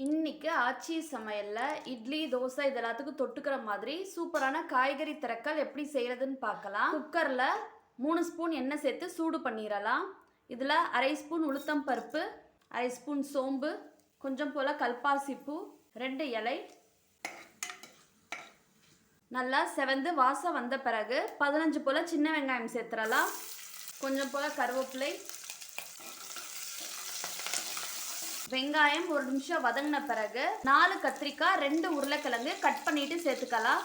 இன்னைக்கு ஆச்சி சமையலில் இட்லி தோசை இது எல்லாத்துக்கும் தொட்டுக்கிற மாதிரி சூப்பரான காய்கறி திரக்கல் எப்படி செய்கிறதுன்னு பார்க்கலாம். குக்கரில் மூணு ஸ்பூன் எண்ணெய் சேர்த்து சூடு பண்ணிடலாம். இதில் அரை ஸ்பூன் உளுத்தம் பருப்பு அரை ஸ்பூன் சோம்பு கொஞ்சம் போல் கல்பாசி பூ ரெண்டு இலை. நல்லா செவந்து வாசம் வந்த பிறகு பதினஞ்சு போல் சின்ன வெங்காயம் சேர்த்துடலாம். கொஞ்சம் போல் கருவேப்பிலை வெங்காயம் ஒரு நிமிஷம் வதங்கின பிறகு நாலு கத்திரிக்காய் ரெண்டு உருளைக்கிழங்கு கட் பண்ணிட்டு சேர்த்துக்கலாம்.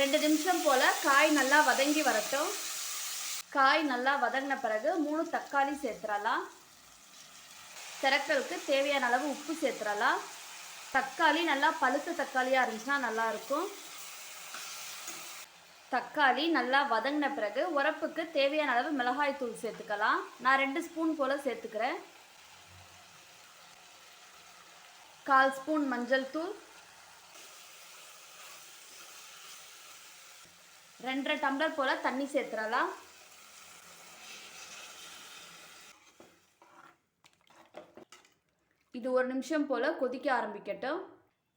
ரெண்டு நிமிஷம் போல் காய் நல்லா வதங்கி வரட்டும். காய் நல்லா வதங்கின பிறகு மூணு தக்காளி சேர்த்துடலாம். திரக்கலுக்கு தேவையான அளவு உப்பு சேர்த்துடலாம். தக்காளி நல்லா பழுத்த தக்காளியாக இருந்துச்சுன்னா நல்லாயிருக்கும் தக்காளி நல்லா வதங்கின பிறகு உரப்புக்கு தேவையான அளவு மிளகாய் தூள் சேர்த்துக்கலாம். நான் ரெண்டு ஸ்பூன் போல் சேர்த்துக்கிறேன். கால் ஸ்பூன் மஞ்சள் தூள். ரெண்டரை டம்ளர் போல் தண்ணி சேர்த்துடலாம். இது ஒரு நிமிஷம் போல் கொதிக்க ஆரம்பிக்கட்டும்.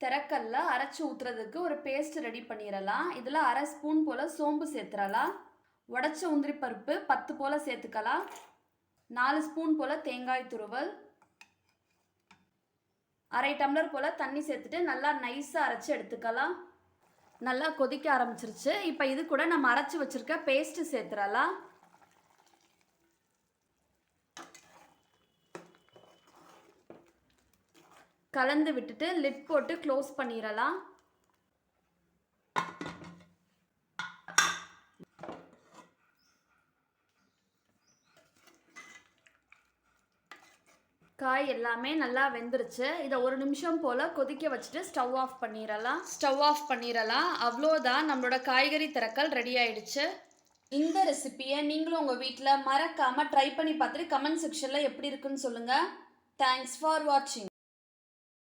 திறக்கல்ல அரைச்சி ஊற்றுறதுக்கு ஒரு பேஸ்ட் ரெடி பண்ணிடலாம். இதில் அரை ஸ்பூன் போல் சோம்பு சேர்த்துடலாம். உடச்ச உந்திரி பருப்பு பத்து போல் சேர்த்துக்கலாம். நாலு ஸ்பூன் போல் தேங்காய் துருவல். அரை டம்ளர் போல் தண்ணி சேர்த்துட்டு நல்லா நைஸாக அரைச்சி எடுத்துக்கலாம். நல்லா கொதிக்க ஆரம்பிச்சிருச்சு. இப்போ இது கூட நம்ம அரைச்சி வச்சுருக்க பேஸ்ட்டு சேர்த்துடலாம். கலந்து விட்டுட்டு லிட் போட்டு க்ளோஸ் பண்ணிடலாம். காய் எல்லாமே நல்லா வெந்துருச்சு. இதை ஒரு நிமிஷம் போல் கொதிக்க வச்சுட்டு ஸ்டவ் ஆஃப் பண்ணிடலாம். ஸ்டவ் ஆஃப் பண்ணிடலாம். அவ்வளோதான் நம்மளோட காய்கறி திறக்கல் ரெடி ஆயிடுச்சு. இந்த ரெசிபியை நீங்களும் உங்கள் வீட்டில் மறக்காமல் ட்ரை பண்ணி பார்த்துட்டு கமெண்ட் செக்ஷனில் எப்படி இருக்குன்னு சொல்லுங்கள் தேங்க்ஸ் ஃபார் வாட்சிங்